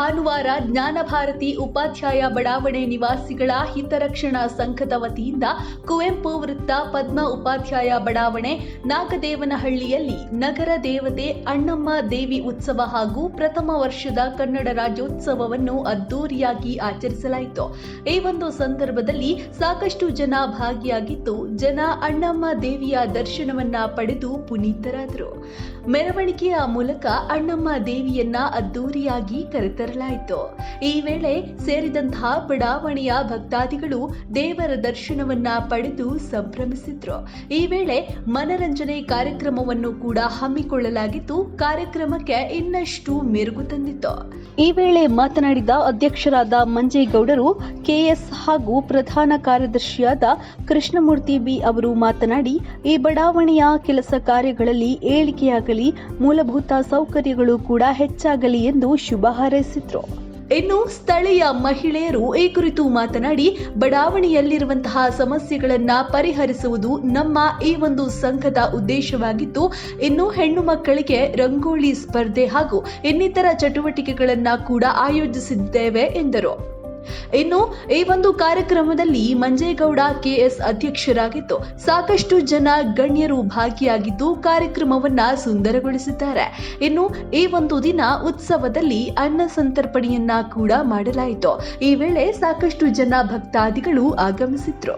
ಭಾನುವಾರ ಜ್ಞಾನಭಾರತಿ ಉಪಾಧ್ಯಾಯ ಬಡಾವಣೆ ನಿವಾಸಿಗಳ ಹಿತರಕ್ಷಣಾ ಸಂಘದ ವತಿಯಿಂದ ಕುವೆಂಪು ವೃತ್ತ ಪದ್ಮ ಉಪಾಧ್ಯಾಯ ಬಡಾವಣೆ ನಾಗದೇವನಹಳ್ಳಿಯಲ್ಲಿ ನಗರ ದೇವತೆ ಅಣ್ಣಮ್ಮ ದೇವಿ ಉತ್ಸವ ಹಾಗೂ ಪ್ರಥಮ ವರ್ಷದ ಕನ್ನಡ ರಾಜ್ಯೋತ್ಸವವನ್ನು ಅದ್ದೂರಿಯಾಗಿ ಆಚರಿಸಲಾಯಿತು. ಈ ಒಂದು ಸಂದರ್ಭದಲ್ಲಿ ಸಾಕಷ್ಟು ಜನ ಭಾಗಿಯಾಗಿದ್ದು ಜನ ಅಣ್ಣಮ್ಮ ದೇವಿಯ ದರ್ಶನವನ್ನ ಪಡೆದು ಪುನೀತರಾದರು. ಮೆರವಣಿಗೆಯ ಮೂಲಕ ಅಣ್ಣಮ್ಮ ದೇವಿಯನ್ನ ಅದ್ದೂರಿಯಾಗಿ ಕರೆತರಲಾಯಿತು. ಈ ವೇಳೆ ಸೇರಿದಂತಹ ಬಡಾವಣೆಯ ಭಕ್ತಾದಿಗಳು ದೇವರ ದರ್ಶನವನ್ನ ಪಡೆದು ಸಂಭ್ರಮಿಸಿದ್ರು. ಈ ವೇಳೆ ಮನರಂಜನೆ ಕಾರ್ಯಕ್ರಮವನ್ನು ಕೂಡ ಹಮ್ಮಿಕೊಳ್ಳಲಾಗಿದ್ದು ಕಾರ್ಯಕ್ರಮಕ್ಕೆ ಇನ್ನಷ್ಟು ಮೆರುಗು ತಂದಿತ್ತು. ಈ ವೇಳೆ ಮಾತನಾಡಿದ ಅಧ್ಯಕ್ಷರಾದ ಮಂಜೇಗೌಡರು, ಕೆಎಸ್ ಹಾಗೂ ಪ್ರಧಾನ ಕಾರ್ಯದರ್ಶಿಯಾದ ಕೃಷ್ಣಮೂರ್ತಿ ಬಿ ಅವರು ಮಾತನಾಡಿ, ಈ ಬಡಾವಣೆಯ ಕೆಲಸ ಕಾರ್ಯಗಳಲ್ಲಿ ಏಳಿಗೆಯಾಗಲಿ ಮೂಲಭೂತ ಸೌಕರ್ಯಗಳು ಕೂಡ ಹೆಚ್ಚಾಗಲಿ ಎಂದು ಶುಭ ಹಾರೈಸಿದ್ರು. ಇನ್ನು ಸ್ಥಳೀಯ ಮಹಿಳೆಯರು ಈ ಕುರಿತು ಮಾತನಾಡಿ, ಬಡಾವಣೆಯಲ್ಲಿರುವಂತಹ ಸಮಸ್ಯೆಗಳನ್ನು ಪರಿಹರಿಸುವುದು ನಮ್ಮ ಈ ಒಂದು ಸಂಘದ ಉದ್ದೇಶವಾಗಿದ್ದು, ಇನ್ನು ಹೆಣ್ಣು ಮಕ್ಕಳಿಗೆ ರಂಗೋಲಿ ಸ್ಪರ್ಧೆ ಹಾಗೂ ಇನ್ನಿತರ ಚಟುವಟಿಕೆಗಳನ್ನು ಕೂಡ ಆಯೋಜಿಸಿದ್ದೇವೆ ಎಂದರು. ಇನ್ನು ಈ ಒಂದು ಕಾರ್ಯಕ್ರಮದಲ್ಲಿ ಮಂಜೇಗೌಡ ಕೆಎಸ್ ಅಧ್ಯಕ್ಷರಾಗಿದ್ದು ಸಾಕಷ್ಟು ಜನ ಗಣ್ಯರು ಭಾಗಿಯಾಗಿದ್ದು ಕಾರ್ಯಕ್ರಮವನ್ನ ಸುಂದರಗೊಳಿಸಿದ್ದಾರೆ. ಇನ್ನು ಈ ಒಂದು ದಿನ ಉತ್ಸವದಲ್ಲಿ ಅನ್ನ ಸಂತರ್ಪಣೆಯನ್ನ ಕೂಡ ಮಾಡಲಾಯಿತು. ಈ ವೇಳೆ ಸಾಕಷ್ಟು ಜನ ಭಕ್ತಾದಿಗಳು ಆಗಮಿಸಿದ್ರು.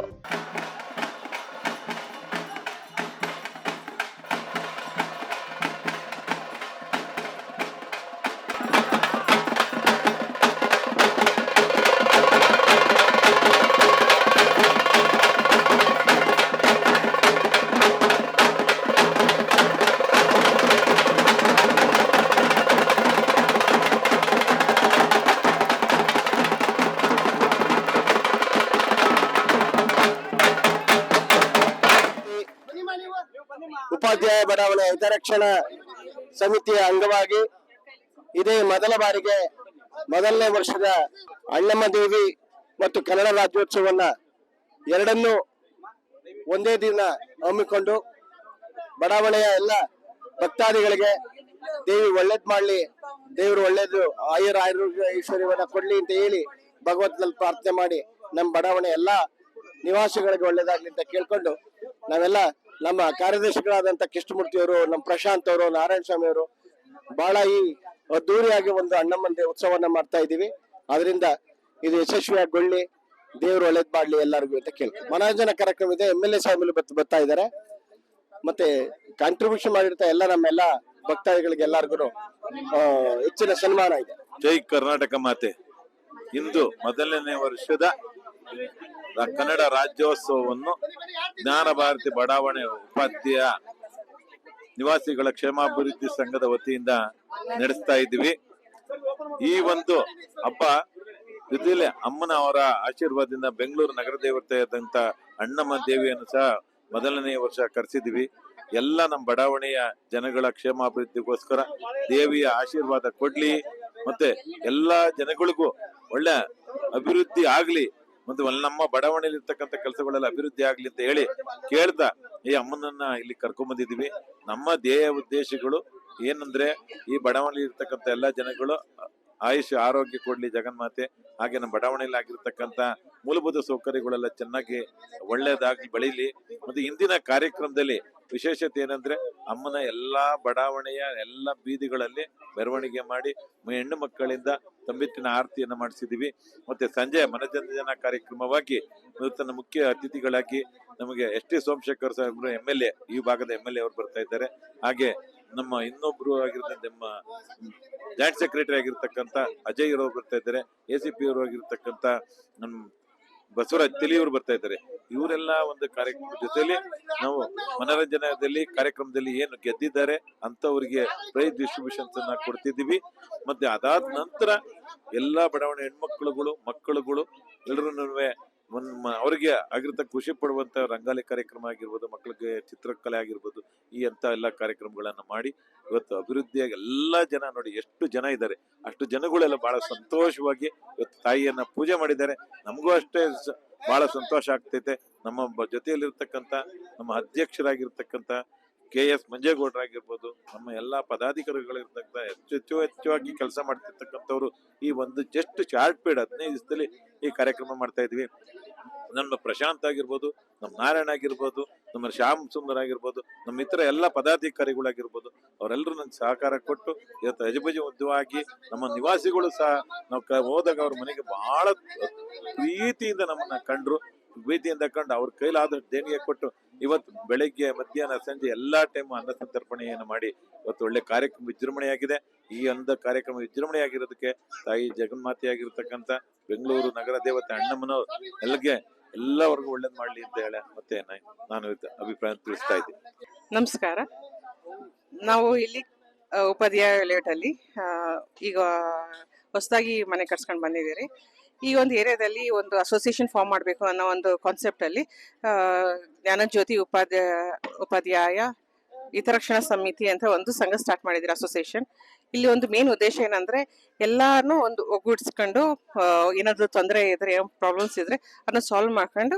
ಉಪಾಧ್ಯಾಯ ಬಡಾವಣೆ ಹಿತರಕ್ಷಣಾ ಸಮಿತಿಯ ಅಂಗವಾಗಿ ಇದೇ ಮೊದಲ ಬಾರಿಗೆ ಮೊದಲನೇ ವರ್ಷದ ಅಣ್ಣಮ್ಮ ದೇವಿ ಮತ್ತು ಕನ್ನಡ ರಾಜ್ಯೋತ್ಸವನ್ನ ಎರಡನ್ನೂ ಒಂದೇ ದಿನ ಹಮ್ಮಿಕೊಂಡು ಬಡಾವಣೆಯ ಎಲ್ಲ ಭಕ್ತಾದಿಗಳಿಗೆ ದೇವಿ ಒಳ್ಳೇದು ಮಾಡಲಿ, ದೇವರು ಒಳ್ಳೇದು, ಆಯುರ್ ಆಯುರ್ವೇದ ಐಶ್ವರ್ಯವನ್ನ ಕೊಡ್ಲಿ ಅಂತ ಹೇಳಿ ಭಗವಂತನಲ್ಲಿ ಪ್ರಾರ್ಥನೆ ಮಾಡಿ ನಮ್ಮ ಬಡಾವಣೆ ಎಲ್ಲ ನಿವಾಸಿಗಳಿಗೆ ಒಳ್ಳೇದಾಗ್ಲಿ ಅಂತ ಕೇಳ್ಕೊಂಡು ನಾವೆಲ್ಲ ನಮ್ಮ ಕಾರ್ಯದರ್ಶಿಗಳಾದಂಥ ಕೃಷ್ಣಮೂರ್ತಿ ಅವರು, ನಮ್ಮ ಪ್ರಶಾಂತ್ ಅವರು, ನಾರಾಯಣ ಸ್ವಾಮಿ ಅವರು ಬಹಳ ಈ ಅದ್ದೂರಿಯಾಗಿ ಒಂದು ಅಣ್ಣಮ್ಮನ ಉತ್ಸವವನ್ನು ಮಾಡ್ತಾ ಇದೀವಿ ಅದರಿಂದ ಇದು ಯಶಸ್ವಿಯಾಗೊಳ್ಳಿ, ದೇವರು ಒಳ್ಳೇದು ಮಾಡ್ಲಿ ಎಲ್ಲರಿಗೂ ಅಂತ ಕೇಳ್ತೀವಿ ಮನೋರಂಜನಾ ಕಾರ್ಯಕ್ರಮ ಇದೆ, ಎಂ ಎಲ್ ಎ ಸಾಹೇಬ್ ಬರ್ತಾ ಇದ್ದಾರೆ. ಮತ್ತೆ ಕಾಂಟ್ರಿಬ್ಯೂಷನ್ ಮಾಡಿರ್ತಾ ಎಲ್ಲ ನಮ್ಮೆಲ್ಲ ಭಕ್ತಾದಿಗಳಿಗೆ ಎಲ್ಲರಿಗೂ ಹೆಚ್ಚಿನ ಸನ್ಮಾನ ಇದೆ. ಜೈ ಕರ್ನಾಟಕ ಮಾತೆ. ಇಂದು ಮೊದಲನೇ ವರ್ಷದ ಕನ್ನಡ ರಾಜ್ಯೋತ್ಸವವನ್ನು ಜ್ಞಾನ ಭಾರತಿ ಬಡಾವಣೆ ಉಪಾಧ್ಯ ನಿವಾಸಿಗಳ ಕ್ಷೇಮಾಭಿವೃದ್ಧಿ ಸಂಘದ ವತಿಯಿಂದ ನಡೆಸ್ತಾ ಇದ್ದೀವಿ. ಈ ಒಂದು ಹಬ್ಬ ಜೊತೆಯಲ್ಲಿ ಅಮ್ಮನ ಅವರ ಆಶೀರ್ವಾದದಿಂದ ಬೆಂಗಳೂರು ನಗರ ಆದಂತ ಅಣ್ಣಮ್ಮ ದೇವಿಯನ್ನು ಸಹ ಮೊದಲನೇ ವರ್ಷ ಕರೆಸಿದ್ವಿ ಎಲ್ಲ ನಮ್ಮ ಬಡಾವಣೆಯ ಜನಗಳ ಕ್ಷೇಮಾಭಿವೃದ್ಧಿಗೋಸ್ಕರ ದೇವಿಯ ಆಶೀರ್ವಾದ ಕೊಡ್ಲಿ. ಮತ್ತೆ ಎಲ್ಲ ಜನಗಳಿಗೂ ಒಳ್ಳೆ ಅಭಿವೃದ್ಧಿ ಆಗ್ಲಿ. ಒಲ್- ನಮ್ಮ ಬಡಾವಣೆಯಲ್ಲಿ ಇರ್ತಕ್ಕಂಥ ಕೆಲಸಗಳೆಲ್ಲ ಅಭಿವೃದ್ಧಿ ಆಗ್ಲಿ ಅಂತ ಹೇಳಿ ಕೇಳ್ತಾ ಈ ಅಮ್ಮನನ್ನ ಇಲ್ಲಿ ಕರ್ಕೊಂಡ್ ಬಂದಿದೀವಿ. ನಮ್ಮ ಧ್ಯೇಯ ಉದ್ದೇಶಗಳು ಏನಂದ್ರೆ ಈ ಬಡಾವಣೆಯಲ್ಲಿ ಇರ್ತಕ್ಕಂಥ ಎಲ್ಲಾ ಜನಗಳು ಆಯುಷ್ ಆರೋಗ್ಯ ಕೊಡ್ಲಿ ಜಗನ್ಮಾತೆ. ಹಾಗೆ ನಮ್ಮ ಬಡಾವಣೆಯಲ್ಲಿ ಆಗಿರ್ತಕ್ಕಂಥ ಮೂಲಭೂತ ಸೌಕರ್ಯಗಳೆಲ್ಲ ಚೆನ್ನಾಗಿ ಒಳ್ಳೆಯದಾಗಿ ಬೆಳೀಲಿ. ಮತ್ತೆ ಇಂದಿನ ಕಾರ್ಯಕ್ರಮದಲ್ಲಿ ವಿಶೇಷತೆ ಏನಂದ್ರೆ ಅಮ್ಮನ ಎಲ್ಲಾ ಬಡಾವಣೆಯ ಎಲ್ಲ ಬೀದಿಗಳಲ್ಲಿ ಮೆರವಣಿಗೆ ಮಾಡಿ ಹೆಣ್ಣು ಮಕ್ಕಳಿಂದ ತಂಬಿಟ್ಟಿನ ಆರತಿಯನ್ನು ಮಾಡಿಸಿದ್ದೀವಿ. ಮತ್ತೆ ಸಂಜೆ ಮನರಂಜನ ಕಾರ್ಯಕ್ರಮವಾಗಿ ನೂತನ ಮುಖ್ಯ ಅತಿಥಿಗಳಾಗಿ ನಮಗೆ ಎಸ್ ಟಿ ಸೋಮಶೇಖರ್ ಸಾಹೇಬ್ರು ಎಂ ಎಲ್ ಎ, ಈ ಭಾಗದ ಎಂ ಎಲ್ ಎ ಅವರು ಬರ್ತಾ ಇದ್ದಾರೆ. ಹಾಗೆ ನಮ್ಮ ಇನ್ನೊಬ್ರು ಆಗಿರ್ತಕ್ಕಂಥ ನಮ್ಮ ಜಾಯಿಂಟ್ ಸೆಕ್ರೆಟರಿ ಆಗಿರ್ತಕ್ಕಂಥ ಅಜಯ್ ಅವರು ಬರ್ತಾ ಇದ್ದಾರೆ ಎ ಸಿ ಪಿ ಅವರು ಆಗಿರ್ತಕ್ಕಂಥ ನಮ್ಮ ಬಸವರಾಜ್ ತೆಲಿಯವರು ಬರ್ತಾ ಇದ್ದಾರೆ. ಇವರೆಲ್ಲ ಒಂದು ಕಾರ್ಯಕ್ರಮದ ಜೊತೆಯಲ್ಲಿ ನಾವು ಮನೋರಂಜನೆಯಲ್ಲಿ, ಕಾರ್ಯಕ್ರಮದಲ್ಲಿ ಏನು ಗೆದ್ದಿದ್ದಾರೆ ಅಂತವರಿಗೆ ಪ್ರೈಸ್ ಡಿಸ್ಟ್ರಿಬ್ಯೂಷನ್ಸ್ ಅನ್ನ ಕೊಡ್ತಿದ್ದೀವಿ. ಮತ್ತೆ ಅದಾದ ನಂತರ ಎಲ್ಲಾ ಬಡಾವಣೆ ಹೆಣ್ಮಕ್ಳುಗಳು, ಮಕ್ಕಳುಗಳು ಎಲ್ಲರೂ ಅವರಿಗೆ ಆಗಿರ್ತ ಖುಷಿ ಪಡುವಂತ ರಂಗಾಲಿ ಕಾರ್ಯಕ್ರಮ ಆಗಿರ್ಬೋದು ಮಕ್ಕಳಿಗೆ ಚಿತ್ರಕಲೆ ಆಗಿರ್ಬೋದು, ಈ ಅಂತ ಎಲ್ಲ ಕಾರ್ಯಕ್ರಮಗಳನ್ನ ಮಾಡಿ ಇವತ್ತು ಅಭಿವೃದ್ಧಿಯಾಗಿ ಎಲ್ಲಾ ಜನ ನೋಡಿ ಎಷ್ಟು ಜನ ಇದ್ದಾರೆ. ಅಷ್ಟು ಜನಗಳೆಲ್ಲ ಬಹಳ ಸಂತೋಷವಾಗಿ ಇವತ್ತು ತಾಯಿಯನ್ನ ಪೂಜೆ ಮಾಡಿದ್ದಾರೆ. ನಮಗೂ ಅಷ್ಟೇ ಬಹಳ ಸಂತೋಷ ಆಗ್ತೈತೆ. ನಮ್ಮ ಜೊತೆಯಲ್ಲಿರ್ತಕ್ಕಂಥ, ನಮ್ಮ ಅಧ್ಯಕ್ಷರಾಗಿರ್ತಕ್ಕಂಥ ಕೆ ಎಸ್ ಮಂಜೇಗೌಡರಾಗಿರ್ಬೋದು ನಮ್ಮ ಎಲ್ಲ ಪದಾಧಿಕಾರಿಗಳಿರ್ತಕ್ಕಂಥ ಹೆಚ್ಚು ಹೆಚ್ಚು ಹೆಚ್ಚಾಗಿ ಕೆಲಸ ಮಾಡ್ತಿರ್ತಕ್ಕಂಥವ್ರು ಈ ಒಂದು ಜಸ್ಟ್ ಶಾರ್ಟ್ ಪೀರಿಯಡ್ ಹದಿನೈದು ದಿವಸದಲ್ಲಿ ಈ ಕಾರ್ಯಕ್ರಮ ಮಾಡ್ತಾ ಇದ್ವಿ. ನಮ್ಮ ಪ್ರಶಾಂತ್ ಆಗಿರ್ಬೋದು, ನಮ್ಮ ನಾರಾಯಣ ಆಗಿರ್ಬೋದು, ನಮ್ಮ ಶ್ಯಾಮ್ ಸುಂದರ್ ಆಗಿರ್ಬೋದು, ನಮ್ಮ ಇತರ ಎಲ್ಲ ಪದಾಧಿಕಾರಿಗಳಾಗಿರ್ಬೋದು, ಅವರೆಲ್ಲರೂ ನನಗೆ ಸಹಕಾರ ಕೊಟ್ಟು ಇವತ್ತು ಅಜಬಜು ಉದ್ದವಾಗಿ ನಮ್ಮ ನಿವಾಸಿಗಳು ಸಹ ನಾವು ಕ- ಹೋದಾಗ ಅವ್ರ ಮನೆಗೆ ಬಹಳ ಪ್ರೀತಿಯಿಂದ ನಮ್ಮನ್ನ ಕಂಡ್ರು. ಪ್ರೀತಿಯಿಂದ ಕಂಡು ಅವ್ರ ಕೈಲಾದಷ್ಟು ದೇಣಿಗೆ ಕೊಟ್ಟು ಇವತ್ತು ಬೆಳಗ್ಗೆ, ಮಧ್ಯಾಹ್ನ, ಸಂಜೆ ಎಲ್ಲಾ ಟೈಮ್ ಅನ್ನ ಸಂತರ್ಪಣೆಯನ್ನು ಮಾಡಿ ಇವತ್ತು ಒಳ್ಳೆ ಕಾರ್ಯಕ್ರಮ ವಿಜೃಂಭಣೆಯಾಗಿದೆ. ಈ ಅಂದ ಕಾರ್ಯಕ್ರಮ ವಿಜೃಂಭಣೆಯಾಗಿರೋದಕ್ಕೆ ತಾಯಿ ಜಗನ್ಮಾತೆ ಆಗಿರ್ತಕ್ಕಂಥ ಬೆಂಗಳೂರು ನಗರ ದೇವತೆ ಅಣ್ಣಮ್ಮನವ್ರು ಎಲ್ಲಿಗೆ ಎಲ್ಲವರೆಗೂ ಒಳ್ಳೇದು ಮಾಡಲಿ ಅಂತ ಹೇಳಿ ಮತ್ತೆ ನಾನು ಅಭಿಪ್ರಾಯ ತಿಳಿಸ್ತಾ ಇದ್ದೀನಿ. ನಮಸ್ಕಾರ. ನಾವು ಇಲ್ಲಿ ಉಪಾಧ್ಯಾಯ ಲೇಟಲ್ಲಿ ಈಗ ಹೊಸದಾಗಿ ಮನೆ ಕಟ್ಸ್ಕೊಂಡು ಬಂದಿದ್ದೀರಿ. ಈ ಒಂದು ಏರಿಯಾದಲ್ಲಿ ಒಂದು ಅಸೋಸಿಯೇಷನ್ ಫಾರ್ಮ್ ಮಾಡಬೇಕು ಅನ್ನೋ ಒಂದು ಕಾನ್ಸೆಪ್ಟ್ ಅಲ್ಲಿ ಜ್ಞಾನ ಜ್ಞಾನಜ್ಯೋತಿ ಉಪಾಧ್ಯಾಯ ಉಪಾಧ್ಯಾಯ ಹಿತರಕ್ಷಣಾ ಸಮಿತಿ ಅಂತ ಒಂದು ಸಂಘ ಸ್ಟಾರ್ಟ್ ಮಾಡಿದ್ರು ಅಸೋಸಿಯೇಷನ್ ಇಲ್ಲಿ ಒಂದು ಮೇನ್ ಉದ್ದೇಶ ಏನಂದ್ರೆ ಎಲ್ಲಾನು ಒಂದು ಒಗ್ಗೂಡಿಸ್ಕೊಂಡು ಏನಾದ್ರು ತೊಂದರೆ ಇದ್ರೆ ಪ್ರಾಬ್ಲಮ್ಸ್ ಇದ್ರೆ ಅದನ್ನ ಸಾಲ್ವ್ ಮಾಡ್ಕೊಂಡು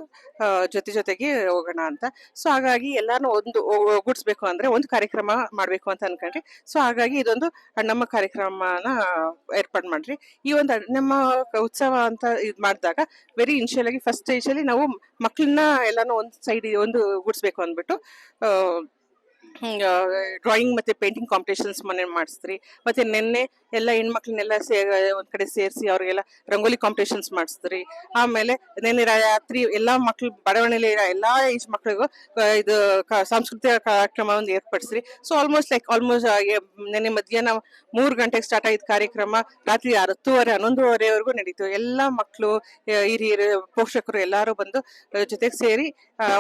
ಜೊತೆ ಜೊತೆಗೆ ಹೋಗೋಣ ಅಂತ. ಸೊ ಹಾಗಾಗಿ ಎಲ್ಲಾನು ಒಂದು ಒಗ್ಗೂಡಿಸ್ಬೇಕು ಅಂದ್ರೆ ಒಂದು ಕಾರ್ಯಕ್ರಮ ಮಾಡ್ಬೇಕು ಅಂತ ಅನ್ಕೊಂಡ್ರಿ. ಸೊ ಹಾಗಾಗಿ ಇದೊಂದು ಅಣ್ಣಮ್ಮ ಕಾರ್ಯಕ್ರಮನ ಏರ್ಪಾಡು ಮಾಡ್ರಿ. ಈ ಒಂದು ಅಣ್ಣಮ್ಮ ಉತ್ಸವ ಅಂತ ಇದು ಮಾಡಿದಾಗ ವೆರಿ ಇನಿಷಿಯಲ್ ಆಗಿ ಫಸ್ಟ್ ಸ್ಟೇಜ್ ಅಲ್ಲಿ ನಾವು ಮಕ್ಕಳನ್ನ ಎಲ್ಲಾನು ಒಂದು ಸೈಡ್ ಒಂದು ಗುಡಿಸ್ಬೇಕು ಅಂದ್ಬಿಟ್ಟು ಡ್ರಾಯಿಂಗ್ ಮತ್ತೆ ಪೇಂಟಿಂಗ್ ಕಾಂಪಿಟೇಷನ್ಸ್ ಮನೆ ಮಾಡಿಸ್ತೀರಿ. ಮತ್ತೆ ನಿನ್ನೆ ಎಲ್ಲ ಹೆಣ್ಮಕ್ಳನ್ನೆಲ್ಲ ಸೇ, ಒಂದು ಕಡೆ ಸೇರಿಸಿ ಅವರಿಗೆಲ್ಲ ರಂಗೋಲಿ ಕಾಂಪಿಟೇಷನ್ಸ್ ಮಾಡಿಸ್ತೀರಿ. ಆಮೇಲೆ ನಿನ್ನೆ ರಾತ್ರಿ ಎಲ್ಲಾ ಮಕ್ಳು ಬಡಾವಣೆಯಲ್ಲಿ ಎಲ್ಲಾ ಏಜ್ ಮಕ್ಳಿಗೂ ಇದು ಸಾಂಸ್ಕೃತಿಕ ಕಾರ್ಯಕ್ರಮ ಒಂದು ಏರ್ಪಡಿಸ್ರಿ. ಸೊ ಆಲ್ಮೋಸ್ಟ್ ಲೈಕ್ ಆಲ್ಮೋಸ್ಟ್ ನಿನ್ನೆ ಮಧ್ಯಾಹ್ನ ಮೂರು ಗಂಟೆಗೆ ಸ್ಟಾರ್ಟ್ ಆಗಿದ್ದ ಕಾರ್ಯಕ್ರಮ, ರಾತ್ರಿ ಹತ್ತುವರೆ ಹನ್ನೊಂದುವರೆವರೆಗೂ ನಡೀತು. ಎಲ್ಲಾ ಮಕ್ಕಳು ಹಿರಿಯರು, ಪೋಷಕರು ಎಲ್ಲರೂ ಬಂದು ಜೊತೆಗೆ ಸೇರಿ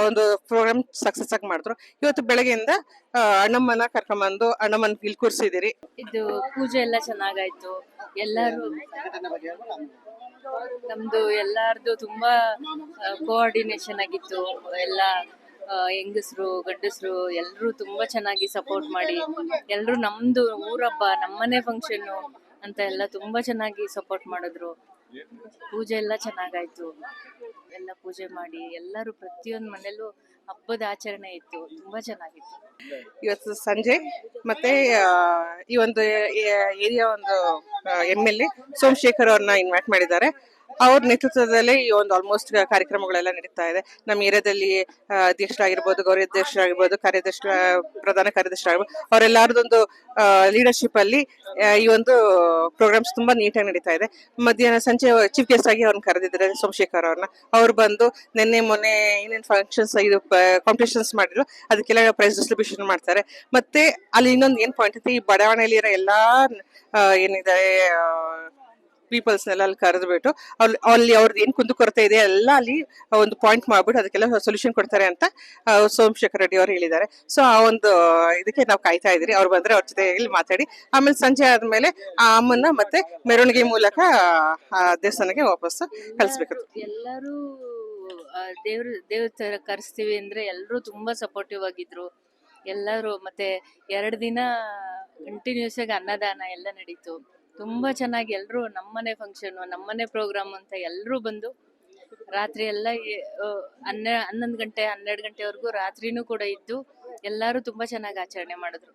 ಒಂದು ಪ್ರೋಗ್ರಾಮ್ ಸಕ್ಸಸ್ ಆಗಿ ಮಾಡಿದ್ರು. ಇವತ್ತು ಬೆಳಗ್ಗೆಯಿಂದ ಅಣ್ಣಮ್ಮನ ಕರ್ಕೊಂಬಂದು ಅಣ್ಣಮ್ಮನ ಇಲ್ಲಿ ಕೂರಿಸಿದಿರಿ ಇದು ಪೂಜೆ ಎಲ್ಲ ಚೆನ್ನಾಗಾಯ್ತು. ಎಲ್ಲರೂ ನಮ್ದು ಎಲ್ಲಾರ್ದು ತುಂಬಾ ಕೋಆರ್ಡಿನೇಷನ್ ಆಗಿತ್ತು. ಎಲ್ಲ ಹೆಂಗಸರು, ಗಂಡಸರು ಎಲ್ಲರೂ ತುಂಬಾ ಚೆನ್ನಾಗಿ ಸಪೋರ್ಟ್ ಮಾಡಿ. ಎಲ್ಲರೂ ನಮ್ದು ಊರಬ್ಬ, ನಮ್ಮನೆ ಫಂಕ್ಷನ್ ಅಂತ ಎಲ್ಲ ತುಂಬಾ ಚೆನ್ನಾಗಿ ಸಪೋರ್ಟ್ ಮಾಡಿದ್ರು. ಪೂಜೆ ಎಲ್ಲ ಚೆನ್ನಾಗಾಯ್ತು. ಎಲ್ಲ ಪೂಜೆ ಮಾಡಿ ಎಲ್ಲರೂ ಪ್ರತಿಯೊಂದು ಮನೆಯಲ್ಲೂ ಹಬ್ಬದ ಆಚರಣೆ ಇತ್ತು. ತುಂಬಾ ಚೆನ್ನಾಗಿತ್ತು. ಇವತ್ತು ಸಂಜೆ ಮತ್ತೆ ಈ ಒಂದು ಏರಿಯಾ ಒಂದು ಎಂ ಎಲ್ ಎ ಸೋಮಶೇಖರ್ ಅವ್ರನ್ನ ಇನ್ವೈಟ್ ಮಾಡಿದ್ದಾರೆ. ಅವ್ರ ನೇತೃತ್ವದಲ್ಲೇ ಈ ಒಂದು ಆಲ್ಮೋಸ್ಟ್ ಕಾರ್ಯಕ್ರಮಗಳೆಲ್ಲ ನಡೀತಾ ಇದೆ. ನಮ್ಮ ಏರಿಯಾದಲ್ಲಿ ಅಧ್ಯಕ್ಷರಾಗಿರ್ಬೋದು ಗೌರಿ ಅಧ್ಯಕ್ಷರಾಗಿರ್ಬೋದು, ಕಾರ್ಯದರ್ಶ ಪ್ರಧಾನ ಕಾರ್ಯದರ್ಶರಾಗಿರ್ಬೋದು, ಅವರೆಲ್ಲರದೊಂದು ಲೀಡರ್ಶಿಪ್ ಅಲ್ಲಿ ಈ ಒಂದು ಪ್ರೋಗ್ರಾಮ್ಸ್ ತುಂಬಾ ನೀಟಾಗಿ ನಡೀತಾ ಇದೆ. ಮಧ್ಯಾಹ್ನ ಸಂಜೆ ಚೀಫ್ ಗೆಸ್ಟ್ ಆಗಿ ಅವ್ರನ್ನ ಕರೆದಿದ್ದಾರೆ ಸೋಮಶೇಖರ್ ಅವ್ರನ್ನ. ಅವ್ರು ಬಂದು ನಿನ್ನೆ, ಮೊನ್ನೆ ಏನೇನು ಫಂಕ್ಷನ್ಸ್ ಇದು ಕಾಂಪಿಟೇಷನ್ಸ್ ಮಾಡಿದ್ರು, ಅದಕ್ಕೆಲ್ಲ ಪ್ರೈಸ್ ಡಿಸ್ಟ್ರಿಬ್ಯೂಷನ್ ಮಾಡ್ತಾರೆ. ಮತ್ತೆ ಅಲ್ಲಿ ಇನ್ನೊಂದು ಏನ್ ಪಾಯಿಂಟ್ ಐತೆ ಈ ಬಡಾವಣೆಯಲ್ಲಿ ಇರೋ ಎಲ್ಲಾ ಏನಿದೆ ಪೀಪಲ್ಸ್ನೆಲ್ಲ ಅಲ್ಲಿ ಕರೆದ್ಬಿಟ್ಟು ಅಲ್ಲಿ ಅಲ್ಲಿ ಅವ್ರದ್ದು ಕುಂದು ಕೊರತೆ ಇದೆ ಎಲ್ಲ ಅಲ್ಲಿ ಒಂದು ಪಾಯಿಂಟ್ ಮಾಡ್ಬಿಟ್ಟು ಅದಕ್ಕೆಲ್ಲ ಸೊಲ್ಯೂಷನ್ ಕೊಡ್ತಾರೆ ಅಂತ ಸೋಮಶೇಖರ್ ರೆಡ್ಡಿ ಅವರು ಹೇಳಿದ್ದಾರೆ. ಸೊ ಆ ಒಂದು, ಇದಕ್ಕೆ ನಾವು ಕಾಯ್ತಾ ಇದ್ದೀರಿ. ಅವ್ರು ಬಂದ್ರೆ ಅವ್ರ ಜೊತೆ ಇಲ್ಲಿ ಮಾತಾಡಿ. ಆಮೇಲೆ ಸಂಜೆ ಆದಮೇಲೆ ಆ ಅಮ್ಮನ್ನ ಮತ್ತೆ ಮೆರವಣಿಗೆ ಮೂಲಕ ದೇವಸ್ಥಾನಕ್ಕೆ ವಾಪಸ್ ಕಳಿಸ್ಬೇಕು. ಎಲ್ಲರೂ ದೇವ್ರ ದೇವ್ರ ಕರೆಸ್ತೀವಿ ಅಂದ್ರೆ ಎಲ್ಲರೂ ತುಂಬಾ ಸಪೋರ್ಟಿವ್ ಆಗಿದ್ರು. ಎಲ್ಲರೂ ಮತ್ತೆ ಎರಡು ದಿನ ಕಂಟಿನ್ಯೂಸ್ ಆಗಿ ಅನ್ನದಾನ ಎಲ್ಲ ನಡೀತು. ತುಂಬಾ ಚೆನ್ನಾಗಿ ಎಲ್ಲರೂ ನಮ್ಮನೆ ಫಂಕ್ಷನ್ ನಮ್ಮನೆ ಪ್ರೋಗ್ರಾಮ್ ಅಂತ ಎಲ್ಲರೂ ಬಂದು ರಾತ್ರಿ ಎಲ್ಲ ಹನ್ನೆ, ಹನ್ನೊಂದು ಗಂಟೆ, ಹನ್ನೆರಡು ಗಂಟೆವರೆಗೂ ರಾತ್ರಿನೂ ಕೂಡ ಇದ್ದು ಎಲ್ಲರೂ ತುಂಬಾ ಚೆನ್ನಾಗಿ ಆಚರಣೆ ಮಾಡಿದ್ರು.